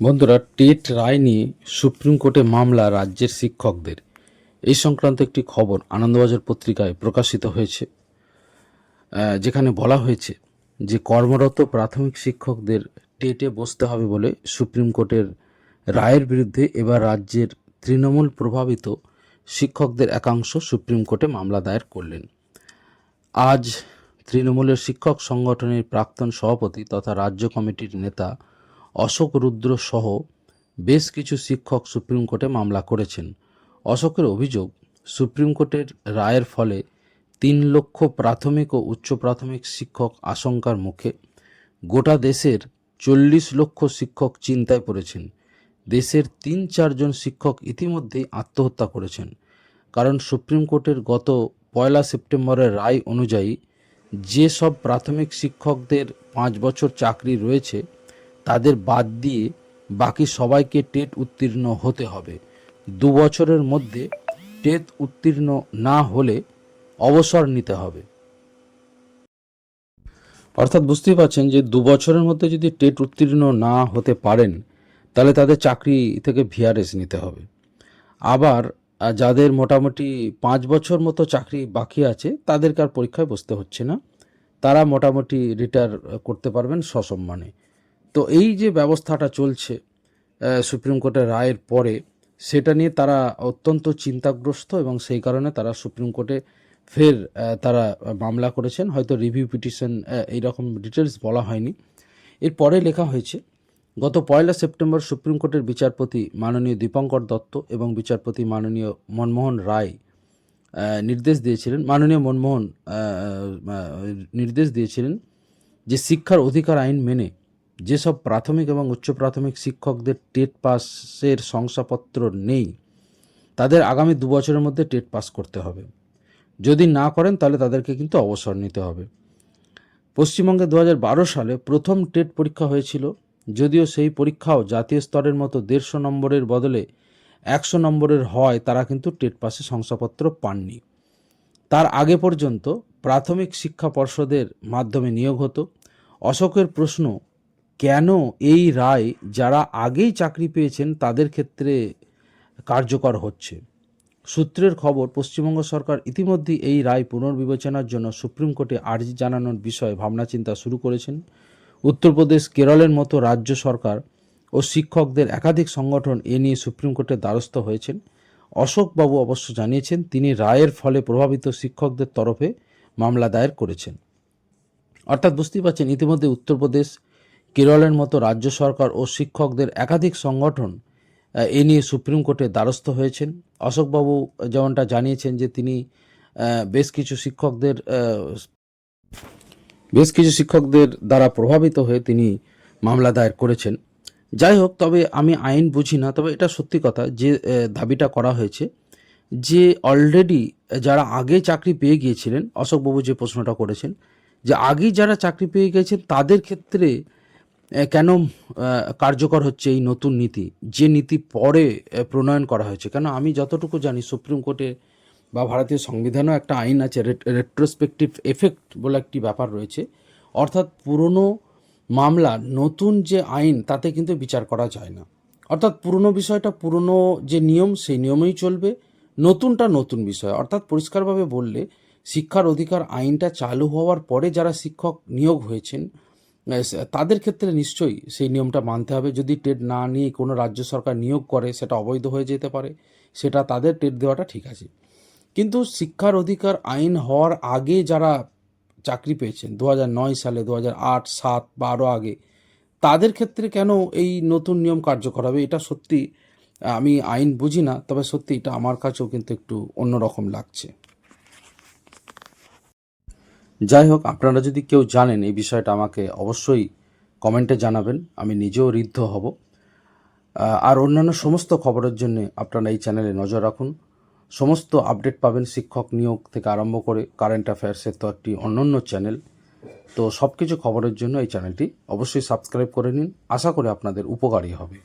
বন্ধুরা, টেট রায় নিয়ে সুপ্রিম কোর্টে মামলা রাজ্যের শিক্ষকদের। এই সংক্রান্ত একটি খবর আনন্দবাজার পত্রিকায় প্রকাশিত হয়েছে যেখানে বলা হয়েছে যে কর্মরত প্রাথমিক শিক্ষকদের টেটে বসতে হবে বলে সুপ্রিম কোর্টের রায়ের বিরুদ্ধে এবার রাজ্যের তৃণমূল প্রভাবিত শিক্ষকদের একাংশ সুপ্রিম কোর্টে মামলা দায়ের করলেন। আজ তৃণমূলের শিক্ষক সংগঠনের প্রাক্তন সভাপতি তথা রাজ্য কমিটির নেতা অশোক রুদ্র সহ বেশ কিছু শিক্ষক সুপ্রিম কোর্টে মামলা করেছেন। অশোকের অভিযোগ, সুপ্রিম কোর্টের রায়ের ফলে তিন লক্ষ প্রাথমিক ও উচ্চ প্রাথমিক শিক্ষক আশঙ্কার মুখে গোটা দেশের চল্লিশ লক্ষ শিক্ষক চিন্তায় পড়েছেন। দেশের তিন চারজন শিক্ষক ইতিমধ্যেই আত্মহত্যা করেছেন। কারণ সুপ্রিম কোর্টের গত পয়লা সেপ্টেম্বরের রায় অনুযায়ী যেসব প্রাথমিক শিক্ষকদের পাঁচ বছর চাকরি রয়েছে তাদের বাদ দিয়ে বাকি সবাইকে টেট উত্তীর্ণ হতে হবে। দু বছরের মধ্যে টেট উত্তীর্ণ না হলে অবসর নিতে হবে। অর্থাৎ বুঝতেই পারছেন যে দু বছরের মধ্যে যদি টেট উত্তীর্ণ না হতে পারেন, তাহলে তাদের চাকরি থেকে ভিআরএস নিতে হবে। আবার যাদের মোটামুটি পাঁচ বছর মতো চাকরি বাকি আছে, তাদেরকে আর পরীক্ষায় বসতে হচ্ছে না। তারা মোটামুটি রিটায়ার করতে পারবেন সসম্মানে। তো এই যে ব্যবস্থাটা চলছে সুপ্রিম কোর্টের রায়ের পরে, সেটা নিয়ে তারা অত্যন্ত চিন্তাগ্রস্ত এবং সেই কারণে তারা সুপ্রিম কোর্টে ফের তারা মামলা করেছেন। হয়তো রিভিউ পিটিশন এইরকম ডিটেলস বলা হয়নি। এরপরে লেখা হয়েছে, গত পয়লা সেপ্টেম্বর সুপ্রিম কোর্টের বিচারপতি মাননীয় দীপঙ্কর দত্ত এবং বিচারপতি মাননীয় মনমোহন রায় নির্দেশ দিয়েছিলেন, মাননীয় মনমোহন নির্দেশ দিয়েছিলেন যে শিক্ষার অধিকার আইন মেনে যেসব প্রাথমিক এবং উচ্চ প্রাথমিক শিক্ষকদের টেট পাসের শংসাপত্র নেই, তাদের আগামী দু বছরের মধ্যে টেট পাস করতে হবে। যদি না করেন, তাহলে তাদেরকে কিন্তু অবসর নিতে হবে। পশ্চিমবঙ্গে দু হাজার বারো সালে প্রথম টেট পরীক্ষা হয়েছিল, যদিও সেই পরীক্ষাও জাতীয় স্তরের মতো দেড়শো নম্বরের বদলে একশো নম্বরের হয়, তারা কিন্তু টেট পাসে শংসাপত্র পাননি। তার আগে পর্যন্ত প্রাথমিক শিক্ষা পর্ষদের মাধ্যমে নিয়োগ হতো। অশোকের প্রশ্ন কেন এই রায় যারা আগেই চাকরি পেয়েছেন তাদের ক্ষেত্রে কার্যকর হচ্ছে? সূত্রের খবর, পশ্চিমবঙ্গ সরকার ইতিমধ্যেই এই রায় পুনর্বিবেচনার জন্য সুপ্রিম কোর্টে আর্জি জানানোর বিষয়ে ভাবনাচিন্তা শুরু করেছেন। উত্তরপ্রদেশ, কেরলের মতো রাজ্য সরকার ও শিক্ষকদের একাধিক সংগঠন এ নিয়ে সুপ্রিম কোর্টের দ্বারস্থ হয়েছেন। অশোকবাবু অবশ্য জানিয়েছেন, তিনি রায়ের ফলে প্রভাবিত শিক্ষকদের তরফে মামলা দায়ের করেছেন। অর্থাৎ বুঝতেই পারছেন, ইতিমধ্যে উত্তরপ্রদেশ কেরলের মতো রাজ্য সরকার ও শিক্ষকদের একাধিক সংগঠন এ নিয়ে সুপ্রিম কোর্টে দ্বারস্থ হয়েছেন। অশোকবাবু যেমনটা জানিয়েছেন যে তিনি বেশ কিছু শিক্ষকদের বেশ কিছু শিক্ষকদের দ্বারা প্রভাবিত হয়ে তিনি মামলা দায়ের করেছেন। যাই হোক, তবে আমি আইন বুঝি না, তবে এটা সত্যি কথা যে দাবিটা করা হয়েছে যে অলরেডি যারা আগে চাকরি পেয়ে গিয়েছিলেন, অশোকবাবু যে প্রশ্নটা করেছেন, যে আগেই যারা চাকরি পেয়ে গেছেন তাদের ক্ষেত্রে কেন কার্যকর হচ্ছে এই নতুন নীতি? যে নীতি পরে প্রণয়ন করা হয়েছে। কেন, আমি যতটুকু জানি, সুপ্রিম কোর্টে বা ভারতীয় সংবিধানও একটা আইন আছে রেট্রোস্পেকটিভ এফেক্ট বলে একটি ব্যাপার রয়েছে। অর্থাৎ পুরনো মামলা, নতুন যে আইন, তাতে কিন্তু বিচার করা যায় না। অর্থাৎ পুরনো বিষয়টা, পুরনো যে নিয়ম, সেই নিয়মেই চলবে। নতুনটা নতুন বিষয়। অর্থাৎ পরিষ্কারভাবে বললে, শিক্ষার অধিকার আইনটা চালু হওয়ার পরে যারা শিক্ষক নিয়োগ হয়েছেন তাদের ক্ষেত্রে নিশ্চয়ই সেই নিয়মটা মানতে হবে। যদি টেট না নিয়ে কোনো রাজ্য সরকার নিয়োগ করে, সেটা অবৈধ হয়ে যেতে পারে, সেটা তাদের টেট দেওয়াটা ঠিক আছে। কিন্তু শিক্ষার অধিকার, আইন হওয়ার আগে যারা চাকরি পেয়েছেন দু সালে দু আট, সাত বা আরও আগে, তাদের ক্ষেত্রে কেন এই নতুন নিয়ম কার্যকর হবে? এটা সত্যি, আমি আইন বুঝি না, তবে সত্যি এটা আমার কাছেও কিন্তু একটু অন্যরকম লাগছে। যাই হোক আপনারা যদি কেউ জানেন এই বিষয়টা আমাকে অবশ্যই কমেন্টে জানাবেন, আমি নিজেও ঋদ্ধ হব। আর অন্যান্য সমস্ত খবরের জন্য আপনারা এই চ্যানেলে নজর রাখুন। সমস্ত আপডেট পাবেন শিক্ষক নিয়োগ থেকে আরম্ভ করে কারেন্ট অ্যাফেয়ার্সের তো একটি অনন্য চ্যানেল। তো সব কিছু খবরের জন্য এই চ্যানেলটি অবশ্যই সাবস্ক্রাইব করে নিন। আশা করি আপনাদের উপকারী হবে।